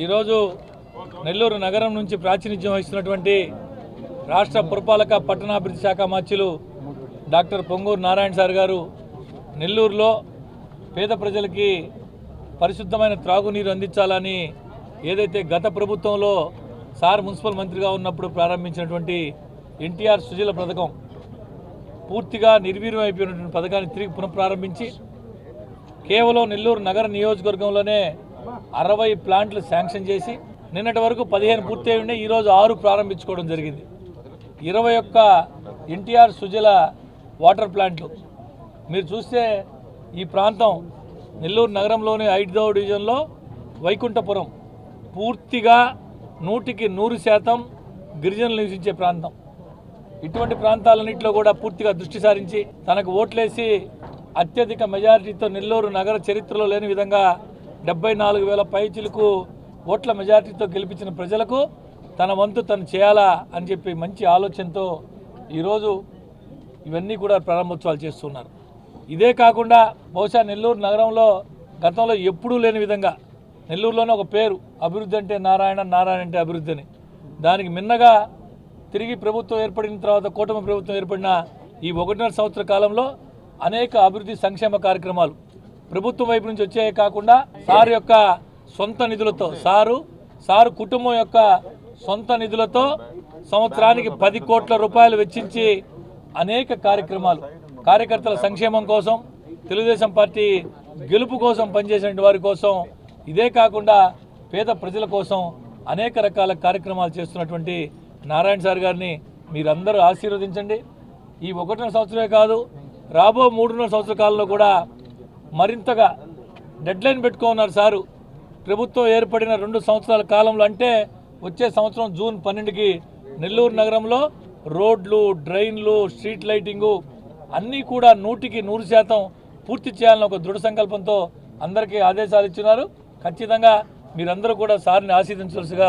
ఈరోజు నెల్లూరు నగరం నుంచి ప్రాతినిధ్యం వహిస్తున్నటువంటి రాష్ట్ర పురపాలక పట్టణాభివృద్ధి శాఖ మార్చులు డాక్టర్ పొంగూరు నారాయణ సార్ గారు నెల్లూరులో పేద ప్రజలకి పరిశుద్ధమైన త్రాగునీరు అందించాలని ఏదైతే గత ప్రభుత్వంలో సార్ మున్సిపల్ మంత్రిగా ఉన్నప్పుడు ప్రారంభించినటువంటి ఎన్టీఆర్ సుజల పథకం పూర్తిగా నిర్వీర్యం అయిపోయినటువంటి పథకాన్ని తిరిగి పునఃప్రారంభించి కేవలం నెల్లూరు నగర నియోజకవర్గంలోనే అరవై ప్లాంట్లు శాంక్షన్ చేసి నిన్నటి వరకు పదిహేను పూర్తి అయి ఈరోజు ఆరు ప్రారంభించుకోవడం జరిగింది. ఇరవై ఒక్క ఎన్టీఆర్ సుజల వాటర్ ప్లాంట్లు. మీరు చూస్తే ఈ ప్రాంతం నెల్లూరు నగరంలోని ఐదో డివిజన్లో వైకుంఠపురం పూర్తిగా నూటికి నూరు శాతం గిరిజనులు నివసించే ప్రాంతం. ఇటువంటి ప్రాంతాలన్నింటిలో కూడా పూర్తిగా దృష్టి సారించి తనకు ఓట్లేసి అత్యధిక మెజారిటీతో నెల్లూరు నగర చరిత్రలో లేని విధంగా డెబ్బై నాలుగు వేల పైచిలకు ఓట్ల మెజారిటీతో గెలిపించిన ప్రజలకు తన వంతు తను చేయాలా అని చెప్పి మంచి ఆలోచనతో ఈరోజు ఇవన్నీ కూడా ప్రారంభోత్సవాలు చేస్తున్నారు. ఇదే కాకుండా బహుశా నెల్లూరు నగరంలో గతంలో ఎప్పుడూ లేని విధంగా నెల్లూరులోనే ఒక పేరు అభివృద్ధి అంటే నారాయణ నారాయణ అంటే అభివృద్ధి అని. దానికి మిన్నగా తిరిగి ప్రభుత్వం ఏర్పడిన తర్వాత కూటమి ప్రభుత్వం ఏర్పడిన ఈ ఒకటిన్నర సంవత్సర కాలంలో అనేక అభివృద్ధి సంక్షేమ కార్యక్రమాలు ప్రభుత్వం వైపు నుంచి వచ్చాయే కాకుండా సార్ యొక్క సొంత నిధులతో సారు సారు కుటుంబం యొక్క సొంత నిధులతో సంవత్సరానికి పది కోట్ల రూపాయలు వెచ్చించి అనేక కార్యక్రమాలు. కార్యకర్తల సంక్షేమం కోసం తెలుగుదేశం పార్టీ గెలుపు కోసం పనిచేసిన వారి కోసం ఇదే కాకుండా పేద ప్రజల కోసం అనేక రకాల కార్యక్రమాలు చేస్తున్నటువంటి నారాయణ సార్ గారిని మీరందరూ ఆశీర్వదించండి. ఈ ఒకటిన్నర సంవత్సరమే కాదు రాబో మూడున్నర సంవత్సర కాలంలో కూడా మరింతగా డెడ్లైన్ పెట్టుకున్నారు సారు. ప్రభుత్వం ఏర్పడిన రెండు సంవత్సరాల కాలంలో అంటే వచ్చే సంవత్సరం జూన్ పన్నెండుకి నెల్లూరు నగరంలో రోడ్లు డ్రైన్లు స్ట్రీట్ లైటింగు అన్నీ కూడా నూటికి నూరు శాతం పూర్తి చేయాలని ఒక దృఢ సంకల్పంతో అందరికీ ఆదేశాలు ఇచ్చినారు ఖచ్చితంగా మీరందరూ కూడా సార్ని ఆశీర్దించవలసిగా